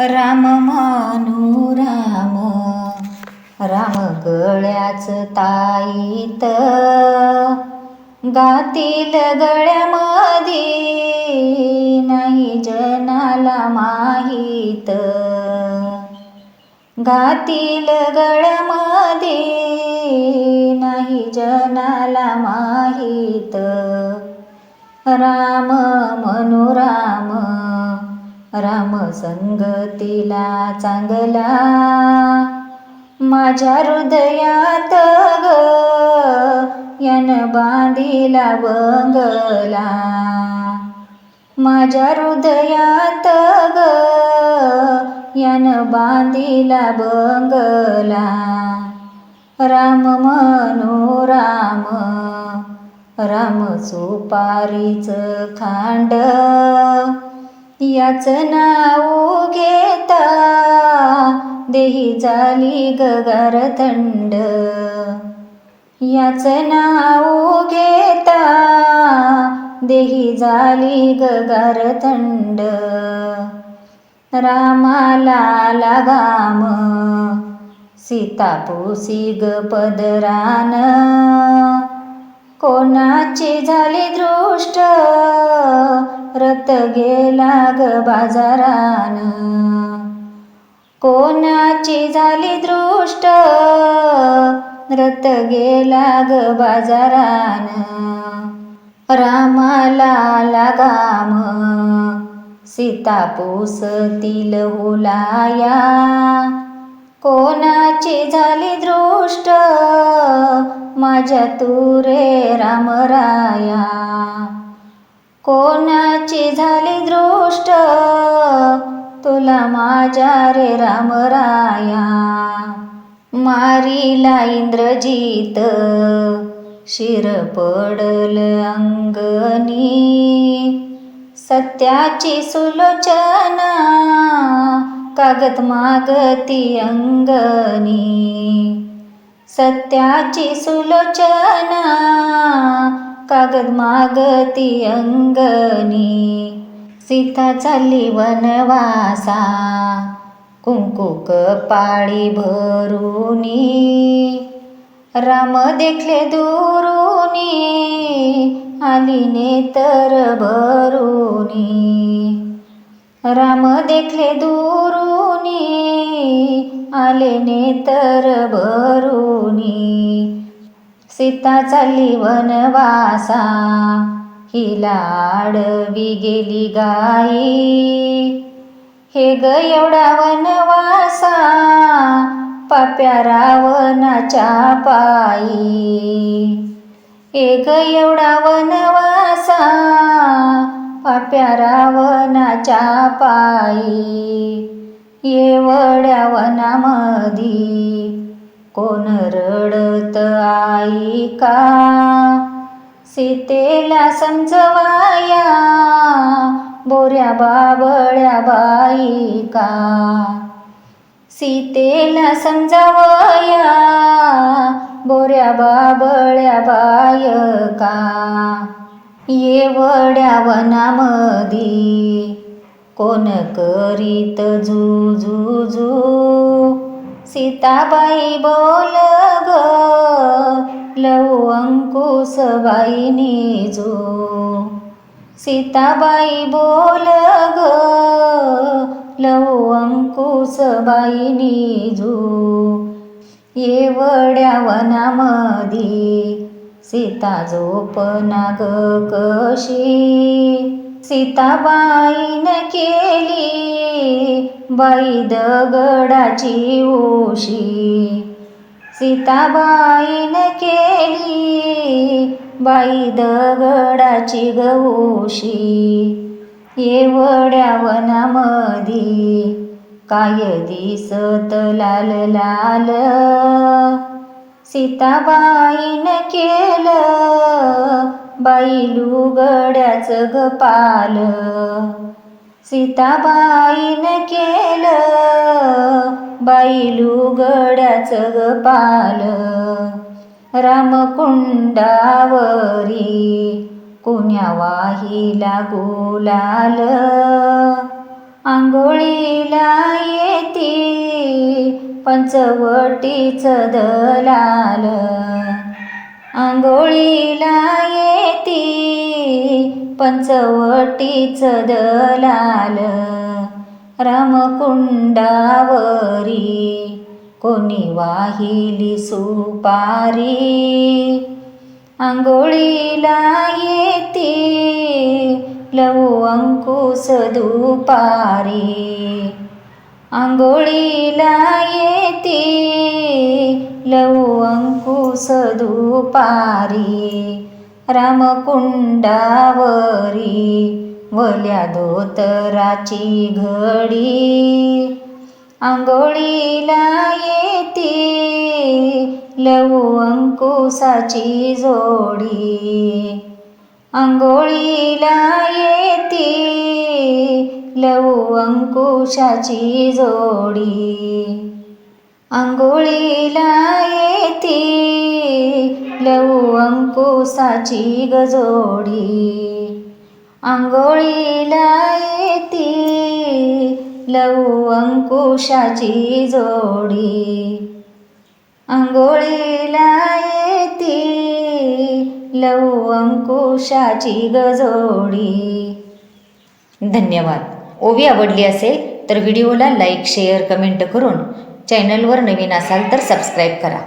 राम मानू राम. राम गळ्याच ताईत. गातील गळ्यामध्ये नाही जनाला माहीत. गातील गळ्यामध्ये नाही जनाला माहीत. राम म्हणू राम संगतीला चांगला. माझ्या हृदयात ग यान बांधिला बंगला. माझ्या हृदयात ग यान बांधिला बंगला. राम म्हणू राम राम सुपारीच खांड. याच नाव घेता देही झाली गगार थंड. याच नाव घेता देही झाली गगार थंड. रामाला लगाम सीता पोसी ग पदरान. कोणाची झाली रत गेला ग बाजारान. कोणाची झाली दृष्ट? रत गेला ग बाजारान. रामाला लागाम सीता पोसतील हुलाया कोणाची झाली दृष्ट? माझ्या तुरे रामराया. कोणाची झाली दृष्ट? तुला माझ्या रे रामराया मारीला इंद्रजीत. शिर पडल अंगणी. सत्याची सुलोचना. कागद मागती अंगणी. सत्याची सुलोचना. कागद मागती अंगणी. सीता चालली वनवासा. कुंकू कपाळी भरुनी. राम देखले दुरुनी. आली नेतर भरुनी. राम देखले दुरुनी. आले नेतर भरुनी. सीता चालली वनवासा. हिला आडवी गेली गाई. हे ग एवढा वनवासा. पाप्या रावणाच्या पायी. हे ग एवढा वनवासा. पाप्या रावणाच्या पायी. येवड्या वनामधी कोण रडत आई का? सीतेला समजवाया बोऱ्या बाबळ्या बाईका सीतेला समजावया बोऱ्या बाबळ्या बायका येवड्या वनामधी कोण करीत जू जू जू सीताबाई बोल ग लऊ अंकुश जो. सीताबाई बोल ग लऊ अंकुश जो. येवड्या वनामधी सीता झोपना ग कशी? सीताबाईन केली बाई दगडाची सीताबाईन केली बाई दगडाची गवशी येवड्या वनामधी काय दिसत लाल लाल. सीताबाईन केलं बाई लुगड्याच गपाल. सीताबाईन केलं बाई लुगड्याच गपाल. रामकुंडावरी कुण्या वाहिला गुलाल आंघोळीला येती पंचवटीचं दलाल. आंघोळीला येती पंचवटीचं दलाल. रामकुंडावरी कोणी वाहिली सुपारी? आंघोळीला येती लवू अंकुश दुपारी. आंघोळीला येती. लवू अंकुश दुपारी. रामकुंडावरी. वल्या धोतराची घडी. आंघोळीला येती. लवू अंकुशाची जोडी. आंघोळीला येती. लवू अंकुशाची जोडी. आंघोळीला येती लवू अंकुशाची गजोडी. आंघोळीला येती लवू अंकुशाची जोडी. आंघोळीला येती लवू अंकुशाची गजोडी. धन्यवाद. ओवी आवडली असेल तर व्हिडिओला लाईक शेअर कमेंट करून चॅनलवर नवीन असाल तर सबस्क्राईब करा.